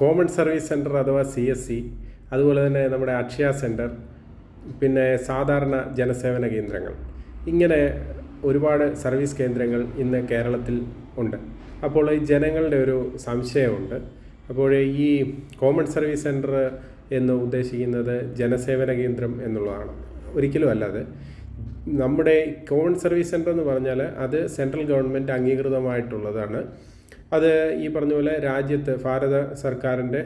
Common service centre അഥവാ C S C അതുപോലെ തന്നെ നമ്മുടെ അക്ഷയ സെന്റർ പിന്നെ സാധാരണ ജനസേവന കേന്ദ്രങ്ങൾ. ഇങ്ങനെ ഒരുപാട് സർവീസ് കേന്ദ്രങ്ങൾ ഇന്ന് കേരളത്തിൽ ഉണ്ട്. അപ്പോൾ ഈ ജനങ്ങളുടെ ഒരു സംശയമുണ്ട്. അപ്പോൾ ഈ കോമൺ സർവീസ് സെന്റർ എന്ന് ഉദ്ദേശിക്കുന്നത് ജനസേവന കേന്ദ്രം എന്നുള്ളതാണ്. ഒരിക്കലും അല്ലാതെ നമ്മുടെ കോമൺ സർവീസ് സെന്റർ എന്ന് പറഞ്ഞാൽ അത് സെൻട്രൽ ഗവൺമെന്റ് അംഗീകൃതമായിട്ടുള്ളതാണ്. അത് ഈ പറഞ്ഞ പോലെ രാജ്യത്ത് ഭാരത സർക്കാരിന്റെ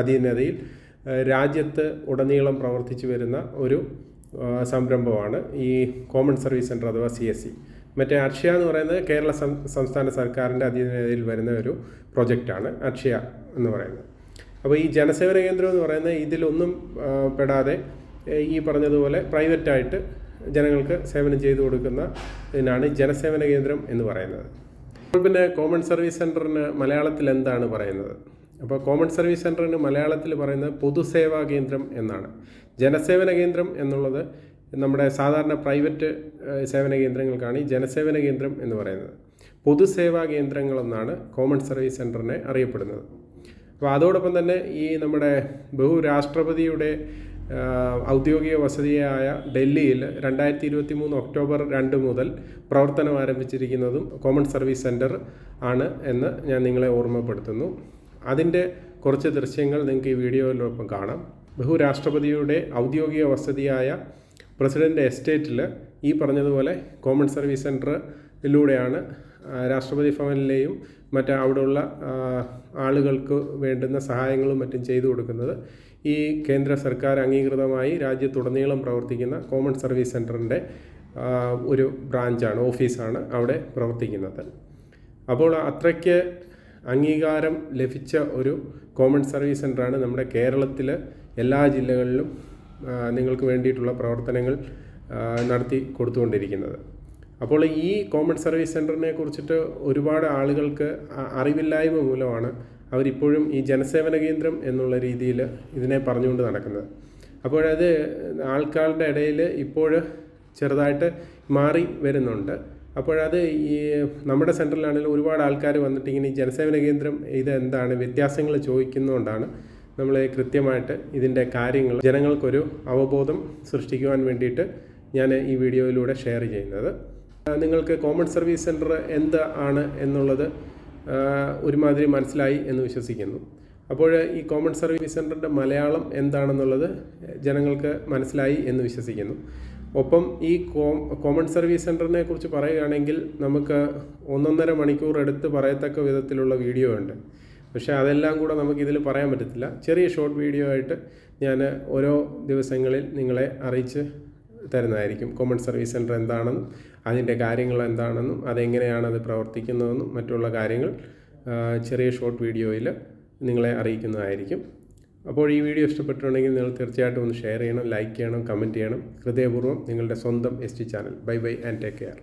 അധീനതയിൽ രാജ്യത്ത് ഉടനീളം പ്രവർത്തിച്ചു വരുന്ന ഒരു സംരംഭമാണ് ഈ കോമൺ സർവീസ് സെന്റർ അഥവാ സി എസ് സി മറ്റേ അക്ഷയ എന്ന് പറയുന്നത് കേരള സംസ്ഥാന സർക്കാരിന്റെ അധീനതയിൽ വരുന്ന ഒരു പ്രൊജക്റ്റാണ് അക്ഷയ എന്ന് പറയുന്നത്. അപ്പോൾ ഈ ജനസേവന കേന്ദ്രം എന്ന് പറയുന്നത് ഇതിലൊന്നും പെടാതെ ഈ പറഞ്ഞതുപോലെ പ്രൈവറ്റായിട്ട് ജനങ്ങൾക്ക് സേവനം ചെയ്തു കൊടുക്കുന്ന ഇതിനാണ് ജനസേവന കേന്ദ്രം എന്ന് പറയുന്നത്. പിന്നെ കോമൺ സർവീസ് സെന്ററിന് മലയാളത്തിൽ എന്താണ് പറയുന്നത്? അപ്പോൾ കോമൺ സർവീസ് സെന്ററിന് മലയാളത്തിൽ പറയുന്നത് പൊതുസേവാ കേന്ദ്രം എന്നാണ്. ജനസേവന കേന്ദ്രം എന്നുള്ളത് നമ്മുടെ സാധാരണ പ്രൈവറ്റ് സേവന കേന്ദ്രങ്ങൾക്കാണ് ഈ ജനസേവന കേന്ദ്രം എന്ന് പറയുന്നത്. പൊതുസേവാ കേന്ദ്രങ്ങളെന്നാണ് കോമൺ സർവീസ് സെന്ററിനെ അറിയപ്പെടുന്നത്. അപ്പോൾ അതോടൊപ്പം തന്നെ ഈ നമ്മുടെ ബഹുരാഷ്ട്രപതിയുടെ ഔദ്യോഗിക വസതിയായ ഡൽഹിയിൽ രണ്ടായിരത്തി ഇരുപത്തി മൂന്ന് ഒക്ടോബർ രണ്ട് മുതൽ പ്രവർത്തനം ആരംഭിച്ചിരിക്കുന്നതും കോമൺ സർവീസ് സെന്റർ ആണ് എന്ന് ഞാൻ നിങ്ങളെ ഓർമ്മപ്പെടുത്തുന്നു. അതിന്റെ കുറച്ച് ദൃശ്യങ്ങൾ നിങ്ങൾക്ക് ഈ വീഡിയോയിലൊപ്പം കാണാം. ബഹുരാഷ്ട്രപതിയുടെ ഔദ്യോഗിക വസതിയായ പ്രസിഡന്റ് എസ്റ്റേറ്റിൽ ഈ പറഞ്ഞതുപോലെ കോമൺ സർവീസ് സെന്ററിലൂടെയാണ് രാഷ്ട്രപതി ഭവനിലെയും മറ്റ് അവിടെയുള്ള ആളുകൾക്ക് വേണ്ടുന്ന സഹായങ്ങളും മറ്റും ചെയ്തു കൊടുക്കുന്നത്. ഈ കേന്ദ്ര സർക്കാർ അംഗീകൃതമായി രാജ്യത്തുടനീളം പ്രവർത്തിക്കുന്ന കോമൺ സർവീസ് സെന്ററിന്റെ ഒരു ബ്രാഞ്ചാണ് ഓഫീസാണ് അവിടെ പ്രവർത്തിക്കുന്നത്. അപ്പോൾ അത്രയ്ക്ക് അംഗീകാരം ലഭിച്ച ഒരു കോമൺ സർവീസ് സെന്ററാണ് നമ്മുടെ കേരളത്തിൽ എല്ലാ ജില്ലകളിലും നിങ്ങൾക്ക് വേണ്ടിയിട്ടുള്ള പ്രവർത്തനങ്ങൾ നടത്തി കൊടുത്തുകൊണ്ടിരിക്കുന്നത്. അപ്പോൾ ഈ കോമൺ സർവീസ് സെന്ററിനെ കുറിച്ചിട്ട് ഒരുപാട് ആളുകൾക്ക് അറിവില്ലായ്മ മൂലമാണ് അവരിപ്പോഴും ഈ ജനസേവന കേന്ദ്രം എന്നുള്ള രീതിയിൽ ഇതിനെ പറഞ്ഞുകൊണ്ട് നടക്കുന്നത്. അപ്പോഴത് ആൾക്കാരുടെ ഇടയിൽ ഇപ്പോൾ ചെറുതായിട്ട് മാറി വരുന്നുണ്ട്. അപ്പോഴത് ഈ നമ്മുടെ സെന്ററിലാണെങ്കിലും ഒരുപാട് ആൾക്കാർ വന്നിട്ട് ഇങ്ങനെ ഈ ജനസേവന കേന്ദ്രം ഇത് എന്താണ് വ്യത്യാസങ്ങൾ ചോദിക്കുന്നതുകൊണ്ടാണ് നമ്മൾ കൃത്യമായിട്ട് ഇതിന്റെ കാര്യങ്ങൾ ജനങ്ങൾക്കൊരു അവബോധം സൃഷ്ടിക്കുവാൻ വേണ്ടിയിട്ട് ഞാൻ ഈ വീഡിയോയിലൂടെ ഷെയർ ചെയ്യുന്നത്. നിങ്ങൾക്ക് കോമൺ സർവീസ് സെന്റർ എന്ത് ആണ് എന്നുള്ളത് ഒരുമാതിരി മനസ്സിലായി എന്ന് വിശ്വസിക്കുന്നു. അപ്പോൾ ഈ കോമൺ സർവീസ് സെന്ററിന്റെ മലയാളം എന്താണെന്നുള്ളത് ജനങ്ങൾക്ക് മനസ്സിലായി എന്ന് വിശ്വസിക്കുന്നു. ഒപ്പം ഈ കോമൺ സർവീസ് സെന്ററിനെ കുറിച്ച് പറയുകയാണെങ്കിൽ നമുക്ക് ഒന്നൊന്നര മണിക്കൂർ എടുത്ത് പറയത്തക്ക വിധത്തിലുള്ള വീഡിയോ ഉണ്ട്. പക്ഷേ അതെല്ലാം കൂടെ നമുക്കിതിൽ പറയാൻ പറ്റത്തില്ല. ചെറിയ ഷോർട്ട് വീഡിയോ ആയിട്ട് ഞാൻ ഓരോ ദിവസങ്ങളിൽ നിങ്ങളെ അറിയിച്ച് തരുന്നതായിരിക്കും. കോമൺ സർവീസ് സെന്റർ എന്താണെന്നും അതിന്റെ കാര്യങ്ങൾ എന്താണെന്നും അതെങ്ങനെയാണ് അത് പ്രവർത്തിക്കുന്നതെന്നും മറ്റുള്ള കാര്യങ്ങൾ ചെറിയ ഷോർട്ട് വീഡിയോയിൽ നിങ്ങളെ അറിയിക്കുന്നതായിരിക്കും. അപ്പോൾ ഈ വീഡിയോ ഇഷ്ടപ്പെട്ടിട്ടുണ്ടെങ്കിൽ നിങ്ങൾ തീർച്ചയായിട്ടും ഒന്ന് ഷെയർ ചെയ്യണം ലൈക്ക് ചെയ്യണം കമന്റ് ചെയ്യണം. ഹൃദയപൂർവം നിങ്ങളുടെ സ്വന്തം S T channel bye bye and take care